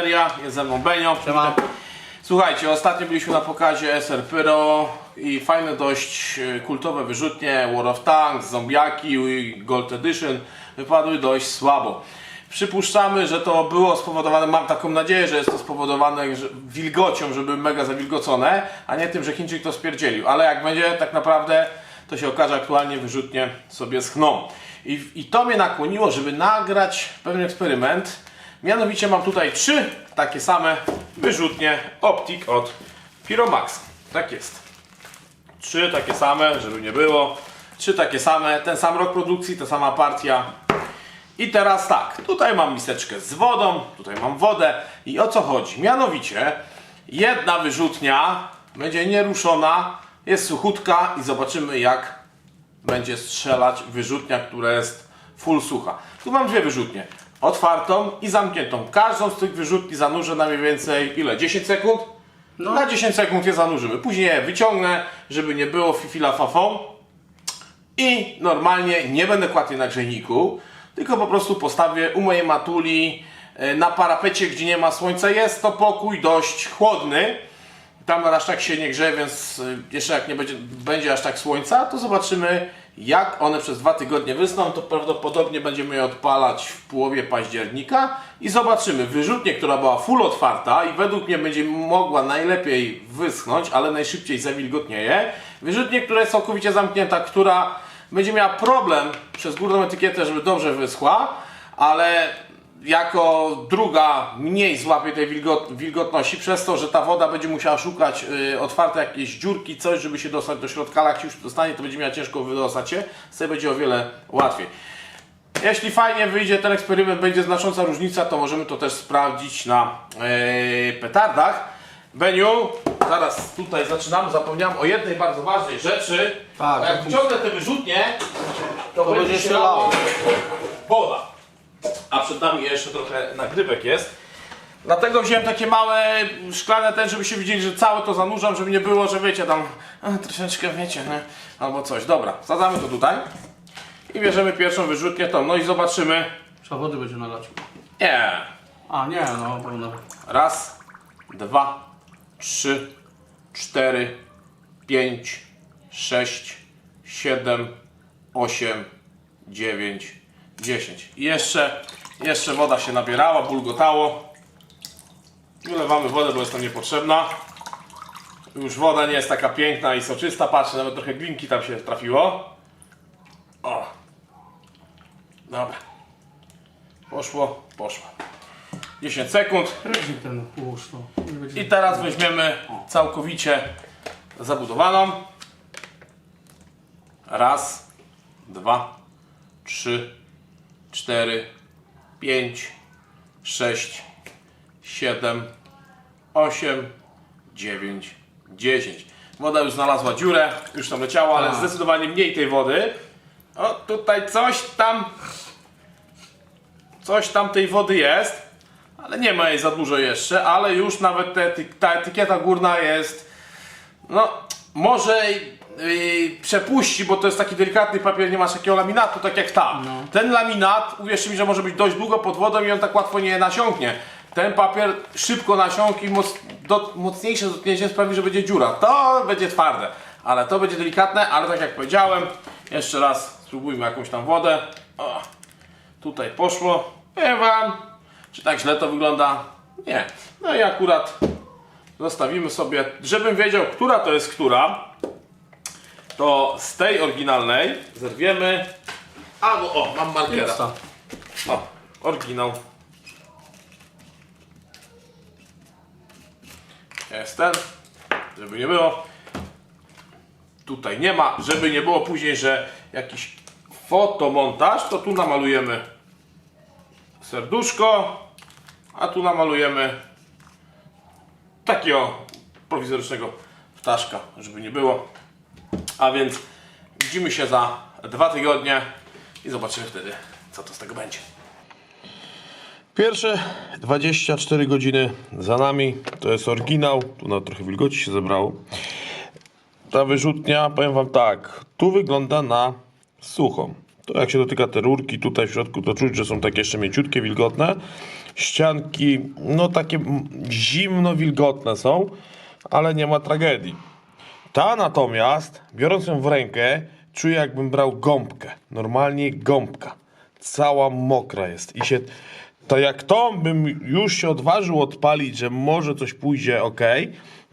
Seria, jest ze mną Benio. Siema. Słuchajcie, ostatnio byliśmy na pokazie SR Pyro i fajne dość e, kultowe wyrzutnie War of Tanks, Zombiaki i Gold Edition wypadły dość słabo. Przypuszczamy, że to było spowodowane, mam taką nadzieję, że jest to spowodowane wilgocią, żeby mega zawilgocone, a nie tym, że Chińczyk to spierdzielił. Ale jak będzie tak naprawdę, to się okaże aktualnie wyrzutnie sobie schną. I, I to mnie nakłoniło, żeby nagrać pewien eksperyment. Mianowicie mam tutaj trzy takie same wyrzutnie Optik od Pyromax. Tak jest. Trzy takie same, żeby nie było. Trzy takie same, ten sam rok produkcji, ta sama partia. I teraz tak, tutaj mam miseczkę z wodą, tutaj mam wodę i o co chodzi? Mianowicie jedna wyrzutnia będzie nieruszona, jest suchutka i zobaczymy jak będzie strzelać wyrzutnia, która jest full sucha. Tu mam dwie wyrzutnie, otwartą i zamkniętą. Każdą z tych wyrzutni zanurzę na mniej więcej ile? 10 sekund? No. Na 10 sekund je zanurzymy. Później je wyciągnę, żeby nie było fifila fafą. I normalnie nie będę kładł jej na grzejniku, tylko po prostu postawię u mojej matuli e, na parapecie, gdzie nie ma słońca. Jest to pokój dość chłodny. Tam aż tak się nie grzeje, więc e, jeszcze jak nie będzie, będzie aż tak słońca, to zobaczymy jak one przez dwa tygodnie wysną. To prawdopodobnie będziemy je odpalać w połowie października i zobaczymy. Wyrzutnię, która była full otwarta i według mnie będzie mogła najlepiej wyschnąć, ale najszybciej zawilgotnieje. Wyrzutnię, która jest całkowicie zamknięta, która będzie miała problem przez górną etykietę, żeby dobrze wyschła, ale jako druga mniej złapie tej wilgot, wilgotności, przez to, że ta woda będzie musiała szukać y, otwarte jakieś dziurki, coś, żeby się dostać do środka, ale jak się już dostanie, to będzie miała ciężko wydostać się, sobie będzie o wiele łatwiej. Jeśli fajnie wyjdzie ten eksperyment, będzie znacząca różnica, to możemy to też sprawdzić na yy, petardach. Beniu, zaraz tutaj zaczynamy. Zapomniałem o jednej bardzo ważnej rzeczy. Tak, jak wyciągnę te wyrzutnie, to, To będzie się lało woda. A przed nami jeszcze trochę nagrywek jest. Dlatego wziąłem takie małe szklane ten, żeby się widzieli, że całe to zanurzam, żeby nie było, że wiecie tam a, troszeczkę wiecie, nie? albo coś. Dobra, zadamy to tutaj i bierzemy pierwszą wyrzutnię tą, no i zobaczymy. Trzeba wody będzie nalać. Nie. A nie, no pełno. Raz, dwa, trzy, cztery, pięć, sześć, siedem, osiem, dziewięć, dziesięć. I jeszcze, jeszcze woda się nabierała, bulgotało. Wylewamy wodę, bo jest nam niepotrzebna. Już woda nie jest taka piękna i soczysta. Patrzę, nawet trochę glinki tam się trafiło. O. Dobra. Poszło, poszło. 10 sekund. Ten będzie... I teraz weźmiemy całkowicie zabudowaną. Raz, dwa, trzy, cztery, pięć, sześć, siedem, osiem, dziewięć, dziesięć. Woda już znalazła dziurę, już tam leciała, ale Tak. zdecydowanie mniej tej wody. O, tutaj coś tam, coś tam tej wody jest. Ale nie ma jej za dużo jeszcze, ale już nawet ta etykieta górna jest, no może yy, przepuści, bo to jest taki delikatny papier, nie masz takiego laminatu, tak jak ta. No. Ten laminat, uwierzcie mi, że może być dość długo pod wodą i on tak łatwo nie nasiąknie. Ten papier szybko nasiąknie i moc, do, mocniejsze dotknięcie sprawi, że będzie dziura. To będzie twarde, ale to będzie delikatne, ale tak jak powiedziałem, jeszcze raz spróbujmy jakąś tam wodę. O, tutaj poszło. Powiem wam, czy tak źle to wygląda? Nie. No i akurat zostawimy sobie, żebym wiedział, która to jest która, to z tej oryginalnej zerwiemy. A, no o, mam markera. O, oryginał. Jest ten, żeby nie było. Tutaj nie ma, żeby nie było później, że jakiś fotomontaż, to tu namalujemy serduszko, a tu namalujemy takiego prowizorycznego ptaszka, żeby nie było. A więc widzimy się za dwa tygodnie i zobaczymy wtedy, co to z tego będzie. Pierwsze 24 godziny za nami. To jest oryginał. Tu na trochę wilgoci się zebrało. Ta wyrzutnia, powiem Wam tak, tu wygląda na suchą. To jak się dotyka te rurki tutaj w środku, to czuć, że są takie jeszcze mięciutkie, wilgotne. Ścianki, no takie mm, zimno-wilgotne są, ale nie ma tragedii. Ta natomiast, biorąc ją w rękę, czuję jakbym brał gąbkę. Normalnie gąbka. Cała mokra jest. I się. To jak to bym już się odważył odpalić, że może coś pójdzie ok,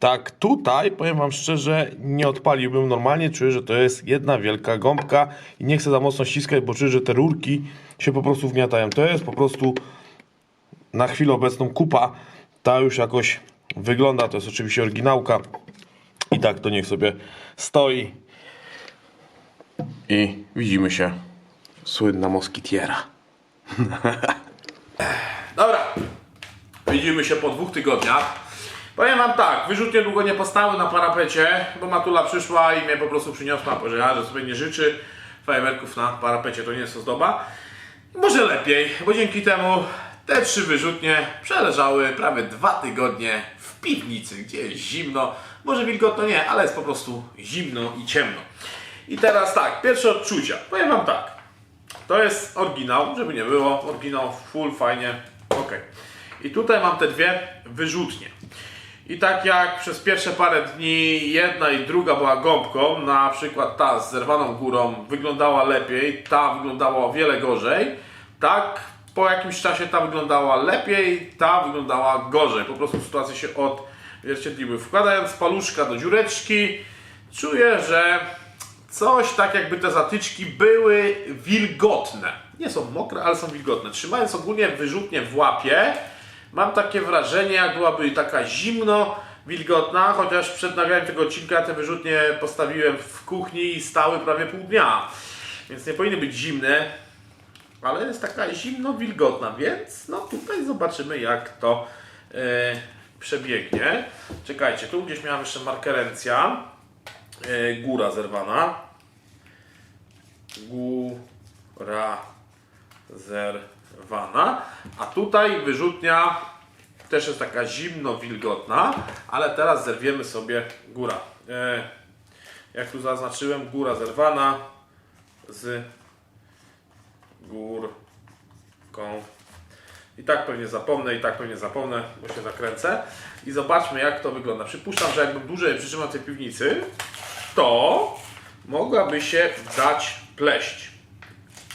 tak tutaj, powiem wam szczerze, nie odpaliłbym. Normalnie czuję, że to jest jedna wielka gąbka i nie chcę za mocno ściskać, bo czuję, że te rurki się po prostu wgniatają. To jest po prostu na chwilę obecną kupa. Ta już jakoś wygląda. To jest oczywiście oryginałka. I tak to niech sobie stoi. I widzimy się. Słynna moskitiera. Dobra. Widzimy się po dwóch tygodniach. Powiem wam tak, wyrzutnie długo nie postały na parapecie, bo Matula przyszła i mnie po prostu przyniosła, powiedziała, że sobie nie życzy fajerwerków na parapecie, to nie jest ozdoba. Może lepiej, bo dzięki temu te trzy wyrzutnie przeleżały prawie dwa tygodnie w piwnicy, gdzie jest zimno. Może wilgotno nie, ale jest po prostu zimno i ciemno. I teraz tak, pierwsze odczucia. Powiem wam tak. To jest oryginał, żeby nie było. Oryginał full, fajnie. Ok. I tutaj mam te dwie wyrzutnie. I tak jak przez pierwsze parę dni jedna i druga była gąbką, na przykład ta z zerwaną górą wyglądała lepiej, ta wyglądała o wiele gorzej, tak po jakimś czasie ta wyglądała lepiej, ta wyglądała gorzej. Po prostu sytuacje się odwierciedliły. Wkładając paluszka do dziureczki, czuję, że coś tak jakby te zatyczki były wilgotne. Nie są mokre, ale są wilgotne. Trzymając ogólnie wyrzutnie w łapie, mam takie wrażenie, jak byłaby taka zimno wilgotna, chociaż przed nagraniem tego odcinka te wyrzutnie postawiłem w kuchni i stały prawie pół dnia. Więc nie powinny być zimne, ale jest taka zimno wilgotna, więc no tutaj zobaczymy jak to e, przebiegnie. Czekajcie, tu gdzieś miałem jeszcze markerencja. E, góra zerwana. Góra zerwana. A tutaj wyrzutnia też jest taka zimno-wilgotna, ale teraz zerwiemy sobie góra. E, jak tu zaznaczyłem, góra zerwana z górką. I tak pewnie zapomnę, i tak pewnie zapomnę, bo się zakręcę. I zobaczmy jak to wygląda. Przypuszczam, że jakbym dłużej przytrzymał tej piwnicy, to mogłaby się dać pleść.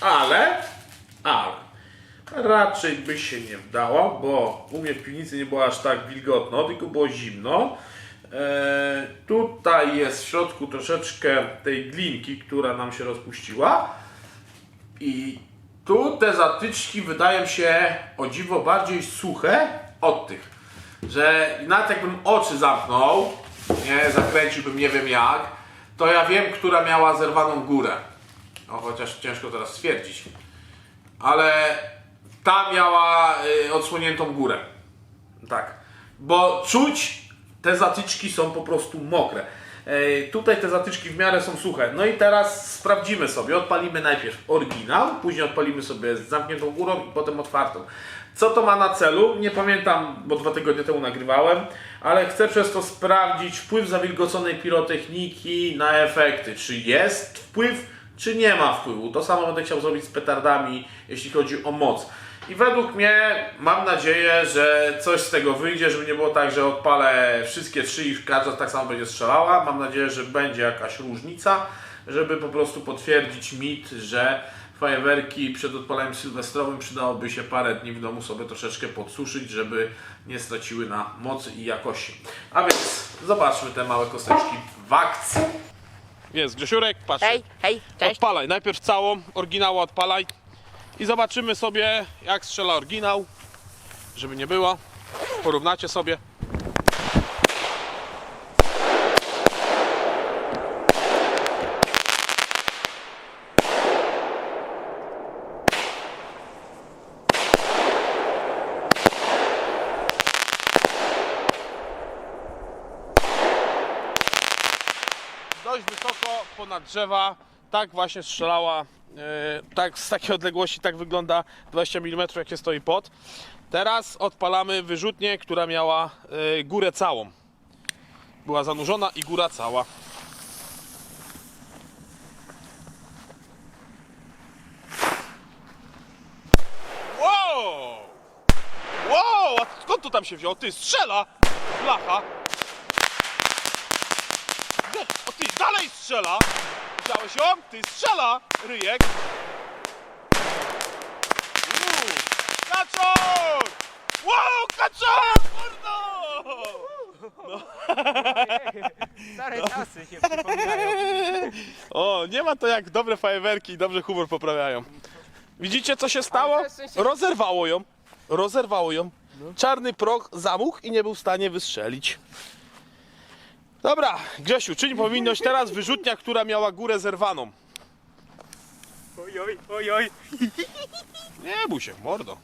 Ale, ale, raczej by się nie wdała, bo u mnie w piwnicy nie było aż tak wilgotno, tylko było zimno. E, tutaj jest w środku troszeczkę tej glinki, która nam się rozpuściła. I tu te zatyczki wydają się o dziwo bardziej suche od tych. Że nawet jakbym oczy zamknął, nie, zakręciłbym nie wiem jak, to ja wiem, która miała zerwaną górę. No chociaż ciężko teraz stwierdzić. Ale ta miała y, odsłoniętą górę. Tak. Bo czuć te zatyczki są po prostu mokre. Ej, Tutaj te zatyczki w miarę są suche. No i teraz sprawdzimy sobie. Odpalimy najpierw oryginał, później odpalimy sobie z zamkniętą górą i potem otwartą. Co to ma na celu? Nie pamiętam, bo dwa tygodnie temu nagrywałem, ale chcę przez to sprawdzić wpływ zawilgoconej pirotechniki na efekty. Czy jest wpływ, czy nie ma wpływu. To samo będę chciał zrobić z petardami, jeśli chodzi o moc. I według mnie mam nadzieję, że coś z tego wyjdzie, żeby nie było tak, że odpalę wszystkie trzy i każda tak samo będzie strzelała. Mam nadzieję, że będzie jakaś różnica, żeby po prostu potwierdzić mit, że fajerwerki przed odpaleniem sylwestrowym przydałoby się parę dni w domu sobie troszeczkę podsuszyć, żeby nie straciły na mocy i jakości. A więc zobaczmy te małe kosteczki w akcji. Jest Grzesiurek, patrz. Hej, hej, cześć. Odpalaj, najpierw całą, oryginału odpalaj i zobaczymy sobie jak strzela oryginał, żeby nie było. Porównacie sobie. dość wysoko ponad drzewa. Tak właśnie strzelała, E, tak, z takiej odległości tak wygląda 20 mm, jakie stoi pod. Teraz odpalamy wyrzutnię, która miała e, górę całą. Była zanurzona i góra cała. Wow! Wow! A skąd to tam się wziął? Ty, strzela! Blacha! O ty, dalej strzela! Widziałeś ją? Ty, strzela! Ryjek! Uuu, Kaczor! Wow, kaczor! Mordo! Stare czasy się przypominają. O, nie ma to jak dobre fajerwerki i dobrze humor poprawiają. Widzicie co się stało? Rozerwało ją. Rozerwało ją. Czarny proch zamógł i nie był w stanie wystrzelić. Dobra, Grzesiu, czyń powinność teraz wyrzutnia, która miała górę zerwaną. Oj, oj, oj, oj. Nie bój się, mordo.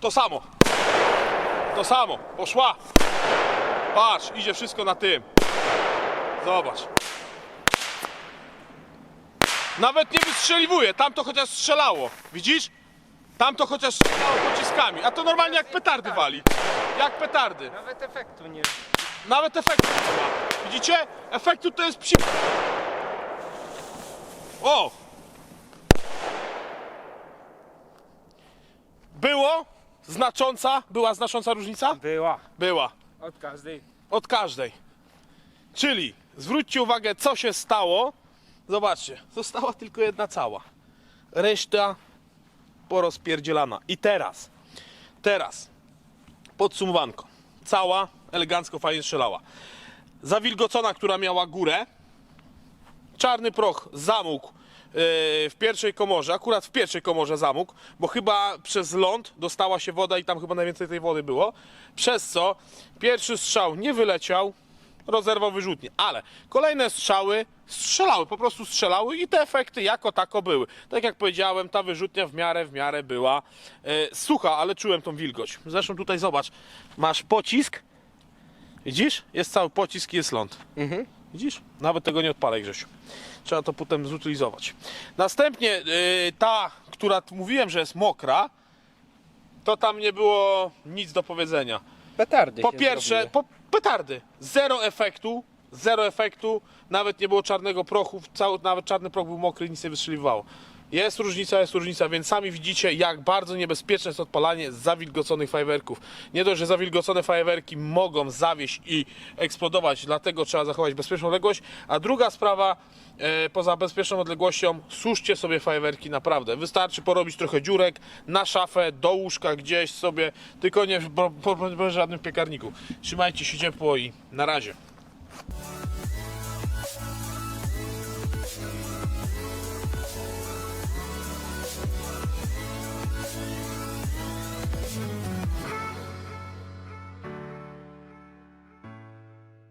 To samo. To samo. Poszła. Patrz, idzie wszystko na tym. Zobacz. Nawet nie wystrzeliwuje. Tam to chociaż strzelało. Widzisz? Tam to chociaż strzelało pociskami. A to normalnie jak petardy wali. Jak petardy. Nawet efektu nie. Nawet efektu nie ma. Widzicie? Efektu to jest psi... O! Było znacząca, była znacząca różnica? Była. Była. Od każdej. Od każdej. Czyli zwróćcie uwagę, co się stało. Zobaczcie, została tylko jedna cała. Reszta porozpierdzielana. I teraz, teraz, podsumowanko. Cała elegancko, fajnie strzelała. Zawilgocona, która miała górę. Czarny proch zamógł yy, w pierwszej komorze, akurat w pierwszej komorze zamógł, bo chyba przez ląd dostała się woda i tam chyba najwięcej tej wody było. Przez co pierwszy strzał nie wyleciał, rozerwał wyrzutnie, ale kolejne strzały strzelały, po prostu strzelały i te efekty jako tako były. Tak jak powiedziałem, ta wyrzutnia w miarę, w miarę była e, sucha, ale czułem tą wilgoć. Zresztą tutaj zobacz, masz pocisk, widzisz? Jest cały pocisk i jest ląd. Widzisz? Nawet tego nie odpalaj, Grzesiu. Trzeba to potem zutylizować. Następnie yy, ta, która mówiłem, że jest mokra, to tam nie było nic do powiedzenia. Petardy Po się pierwsze, zrobiły. po, petardy. Zero efektu. Zero efektu. Nawet nie było czarnego prochu. Cały, nawet czarny proch był mokry, nic nie wystrzeliwało. Jest różnica, jest różnica, więc sami widzicie, jak bardzo niebezpieczne jest odpalanie zawilgoconych fajerwerków. Nie dość, że zawilgocone fajerwerki mogą zawieść i eksplodować, dlatego trzeba zachować bezpieczną odległość. A druga sprawa, e, poza bezpieczną odległością, suszcie sobie fajerwerki naprawdę. Wystarczy porobić trochę dziurek na szafę, do łóżka gdzieś sobie, tylko nie w żadnym piekarniku. Trzymajcie się ciepło i na razie.